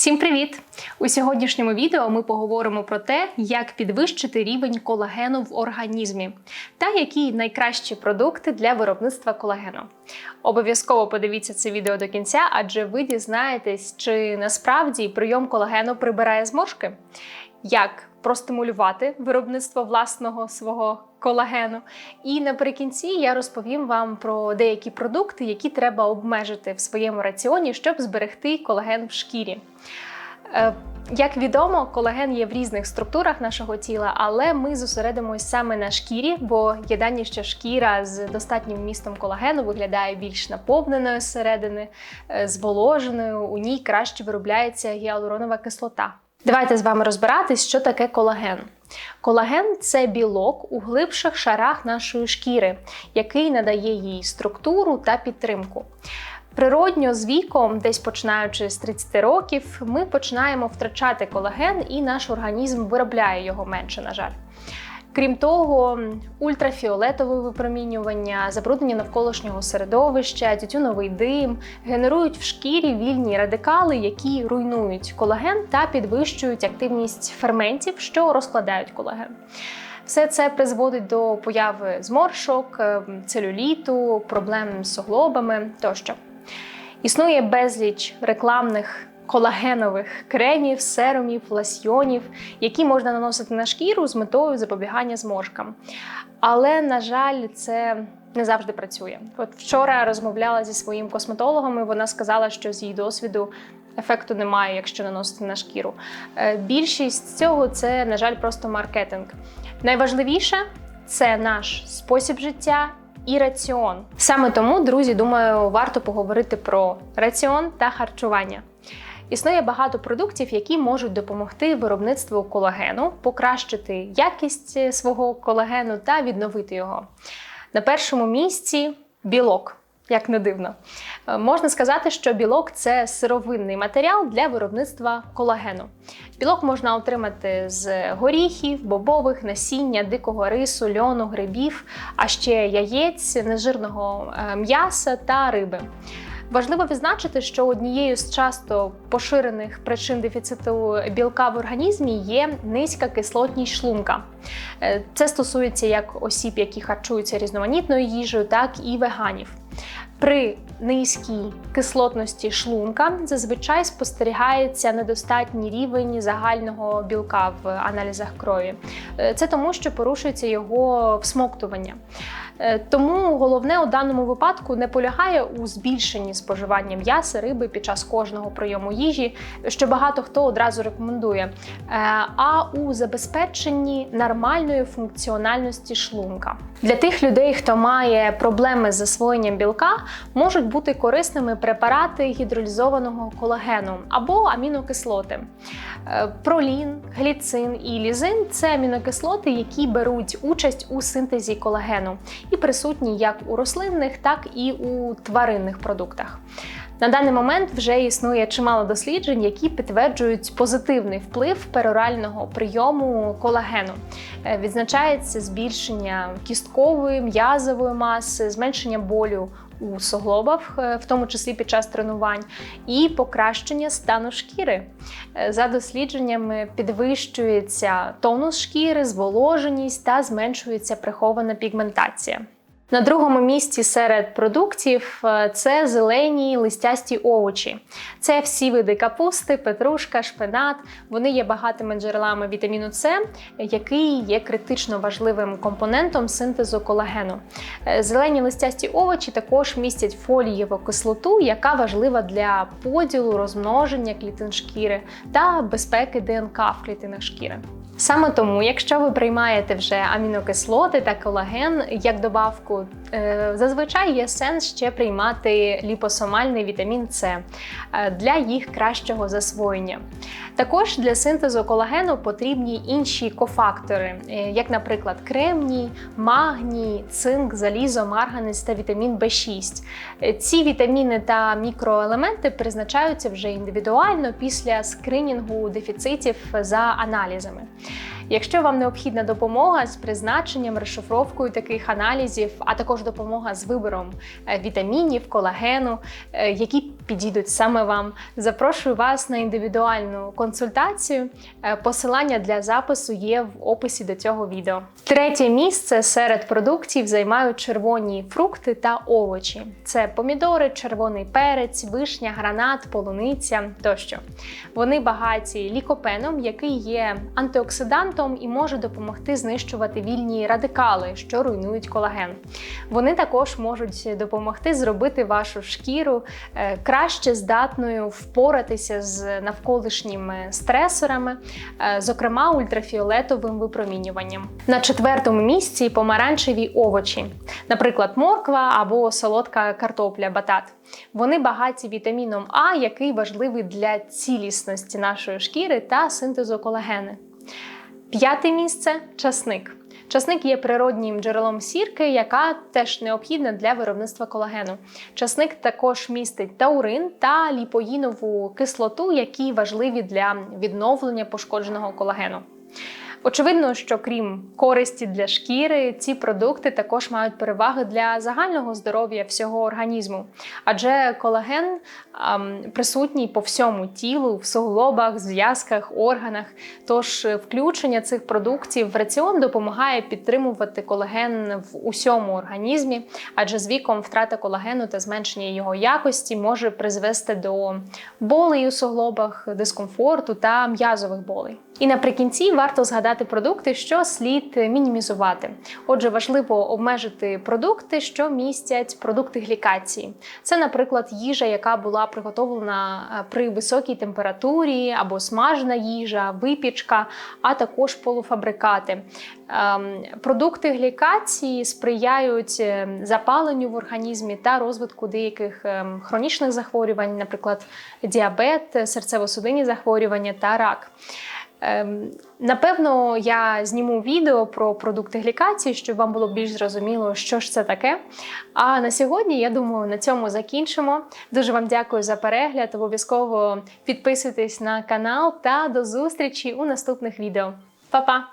Всім привіт! У сьогоднішньому відео ми поговоримо про те, як підвищити рівень колагену в організмі та які найкращі продукти для виробництва колагену. Обов'язково подивіться це відео до кінця, адже ви дізнаєтесь, чи насправді прийом колагену прибирає зморшки, як простимулювати виробництво власного свого колагену. І наприкінці я розповім вам про деякі продукти, які треба обмежити в своєму раціоні, щоб зберегти колаген в шкірі. Е, Як відомо, колаген є в різних структурах нашого тіла, але ми зосередимось саме на шкірі, бо є що шкіра з достатнім вмістом колагену виглядає більш наповненою зсередини, е, зволоженою, у ній краще виробляється гіалуронова кислота. Давайте з вами розбиратись, що таке колаген. Колаген це білок у глибших шарах нашої шкіри, який надає їй структуру та підтримку. Природньо з віком, десь починаючи з 30 років, ми починаємо втрачати колаген, і наш організм виробляє його менше, на жаль. Крім того, ультрафіолетове випромінювання, забруднення навколишнього середовища, тютюновий дим генерують в шкірі вільні радикали, які руйнують колаген та підвищують активність ферментів, що розкладають колаген. Все це призводить до появи зморшок, е, целюліту, проблем з суглобами тощо. Існує безліч рекламних колагенових кремів, серумів, ласьйонів, які можна наносити на шкіру з метою запобігання зморшкам. Але, на жаль, це не завжди працює. От вчора розмовляла зі своїм косметологом, і вона сказала, що з її досвіду ефекту немає, якщо наносити на шкіру. Е, Більшість цього це, на жаль, просто маркетинг. Найважливіше це наш спосіб життя і раціон. Саме тому, друзі, думаю, варто поговорити про раціон та харчування. Існує багато продуктів, які можуть допомогти виробництву колагену, покращити якість свого колагену та відновити його. На першому місці білок. Як не дивно, Е, можна сказати, що білок це сировинний матеріал для виробництва колагену. Білок можна отримати з горіхів, бобових, насіння, дикого рису, льону, грибів, а ще яєць, нежирного е, м'яса та риби. Важливо відзначити, що однією з часто поширених причин дефіциту білка в організмі є низька кислотність шлунка. Е, Це стосується як осіб, які харчуються різноманітною їжею, так і веганів. При низькій кислотності шлунка зазвичай спостерігається недостатній рівень загального білка в аналізах крові. Е, Це тому, що порушується його всмоктування. Е, Тому головне у даному випадку не полягає у збільшенні споживання м'яса, риби під час кожного прийому їжі, що багато хто одразу рекомендує, е, а у забезпеченні нормальної функціональності шлунка. Для тих людей, хто має проблеми з засвоєнням білка, можуть бути корисними препарати гідролізованого колагену або амінокислоти. Е, Пролін, гліцин і лізин це амінокислоти, які беруть участь у синтезі колагену і присутні як у рослинних, так і у тваринних продуктах. На даний момент вже існує чимало досліджень, які підтверджують позитивний вплив перорального прийому колагену. Е, Відзначається збільшення кісткової, м'язової маси, зменшення болю у суглобах, е, в тому числі під час тренувань, і покращення стану шкіри. Е, За дослідженнями підвищується тонус шкіри, зволоженість та зменшується прихована пігментація. На другому місці серед продуктів е, це зелені листясті овочі. Це всі види капусти, петрушка, шпинат. Вони є багатими джерелами вітаміну С, який є критично важливим компонентом синтезу колагену. Е, Зелені листясті овочі також містять фолієву кислоту, яка важлива для поділу, розмноження клітин шкіри та безпеки ДНК в клітинах шкіри. Саме тому, якщо ви приймаєте вже амінокислоти та колаген як добавку, е, зазвичай є сенс ще приймати ліпосомальний вітамін С е, для їх кращого засвоєння. Також для синтезу колагену потрібні інші кофактори, е, як, наприклад, кремній, магній, цинк, залізо, марганець та вітамін В6. Е, Ці вітаміни та мікроелементи призначаються вже індивідуально після скринінгу дефіцитів за аналізами. Якщо вам необхідна допомога з призначенням, розшифровкою таких аналізів, а також допомога з вибором е, вітамінів, колагену, е, які підійдуть саме вам. Запрошую вас на індивідуальну консультацію. Е, Посилання для запису є в описі до цього відео. Третє місце серед продуктів займають червоні фрукти та овочі: це помідори, червоний перець, вишня, гранат, полуниця тощо. Вони багаті лікопеном, який є антиоксидантом і може допомогти знищувати вільні радикали, що руйнують колаген. Вони також можуть допомогти зробити вашу шкіру е, краще здатною впоратися з навколишніми стресорами, е, зокрема ультрафіолетовим випромінюванням. На четвертому місці помаранчеві овочі, наприклад, морква або солодка картопля, батат. Вони багаті вітаміном А, який важливий для цілісності нашої шкіри та синтезу колагени. П'яте місце часник. Часник є природнім джерелом сірки, яка теж необхідна для виробництва колагену. Часник також містить таурин та ліпоїнову кислоту, які важливі для відновлення пошкодженого колагену. Очевидно, що крім користі для шкіри, ці продукти також мають переваги для загального здоров'я всього організму, адже колаген ем, присутній по всьому тілу, в суглобах, зв'язках, органах. Тож е, включення цих продуктів в раціон допомагає підтримувати колаген в усьому організмі, адже з віком втрата колагену та зменшення його якості може призвести до болей у суглобах, дискомфорту та м'язових болей. І наприкінці варто згадати продукти, що слід мінімізувати. Отже, важливо обмежити продукти, що містять продукти глікації. Це, наприклад, їжа, яка була приготовлена е, при високій температурі, або смажена їжа, випічка, а також полуфабрикати. Ем, Продукти глікації сприяють е, запаленню в організмі та розвитку деяких ем, хронічних захворювань, наприклад, діабет, серцево-судинні захворювання та рак. Ем, Напевно, я зніму відео про продукти глікації, щоб вам було більш зрозуміло, що ж це таке. А на сьогодні, я думаю, на цьому закінчимо. Дуже вам дякую за перегляд. Обов'язково підписуйтесь на канал та до зустрічі у наступних відео. Па-па!